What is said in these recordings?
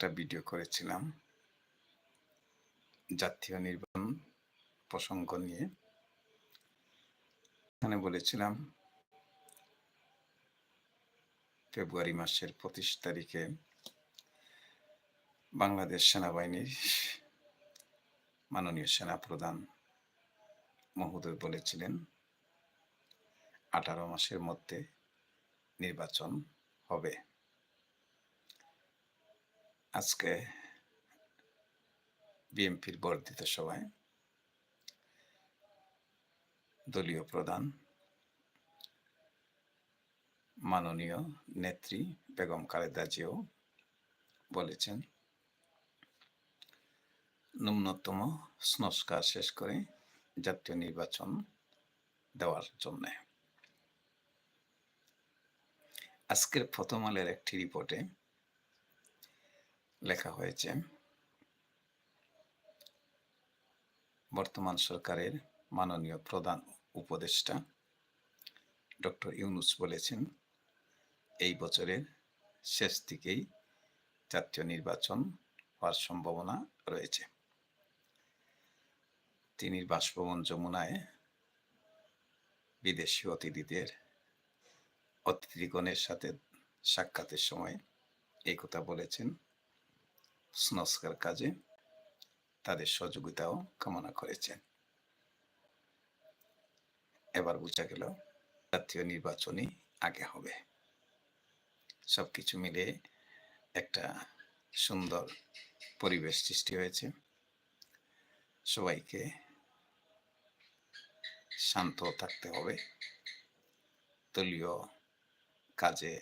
একটা ভিডিও করেছিলাম জাতীয় নির্বাচন প্রসঙ্গ নিয়ে। এখানে বলেছিলাম, ফেব্রুয়ারি মাসের পঁচিশ তারিখে বাংলাদেশ সেনাবাহিনীর মাননীয় সেনা প্রধান মহোদয় বলেছিলেন, আঠারো মাসের মধ্যে নির্বাচন হবে। আজকে বিএনপির বর্ধিত সভায় দলীয় প্রধান, মাননীয় নেত্রী বেগম খালেদা জিয়াও বলেছেন, ন্যূনতম সংস্কার শেষ করে জাতীয় নির্বাচন দেওয়ার জন্য। আজকের প্রথম আলের একটি রিপোর্টে লেখা হয়েছে। বর্তমান সরকারের মাননীয় প্রধান উপদেষ্টা ডক্টর ইউনুস বলেছেন, এই বছরের শেষ দিকেই জাতীয় নির্বাচন হওয়ার সম্ভাবনা রয়েছে। তিনি বাসভবন যমুনায় বিদেশি অতিথিদের, অতিথিগণের সাথে সাক্ষাতের সময় এই কথা বলেছেন। সংস্কার কাজে তাদের সহযোগিতাও কামনা করেছেন। এবার বোঝা গেল জাতীয় নির্বাচনই আগে হবে। সবকিছু মিলে একটা সুন্দর পরিবেশ সৃষ্টি হয়েছে। সবাইকে শান্ত থাকতে হবে। দলীয় কাজে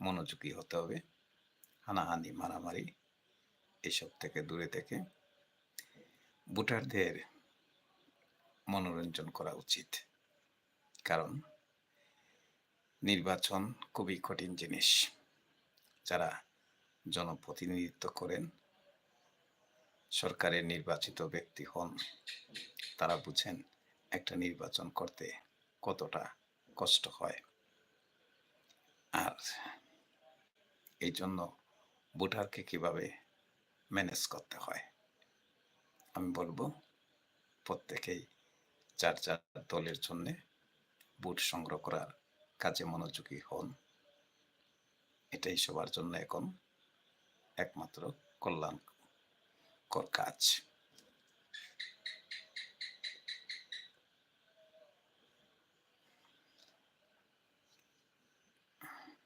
মনোযোগী হতে হবে। হানাহানি, মারামারি এসব থেকে দূরে থেকে ভোটারদের মনোরঞ্জন করা উচিত। কারণ নির্বাচন খুবই কঠিন জিনিস। যারা জনপ্রতিনিধিত্ব করেন, সরকারের নির্বাচিত ব্যক্তি হন, তারা বুঝেন একটা নির্বাচন করতে কতটা কষ্ট হয়। আর এই জন্য ভোটারকে কীভাবে ম্যানেজ করতে হয়। আমি বলব, প্রত্যেকেই চার চার দলের জন্যে বুট সংগ্রহ করার কাজে মনোযোগী হন। এটাই সবার জন্য এখন একমাত্র কল্যাণকর কাজ।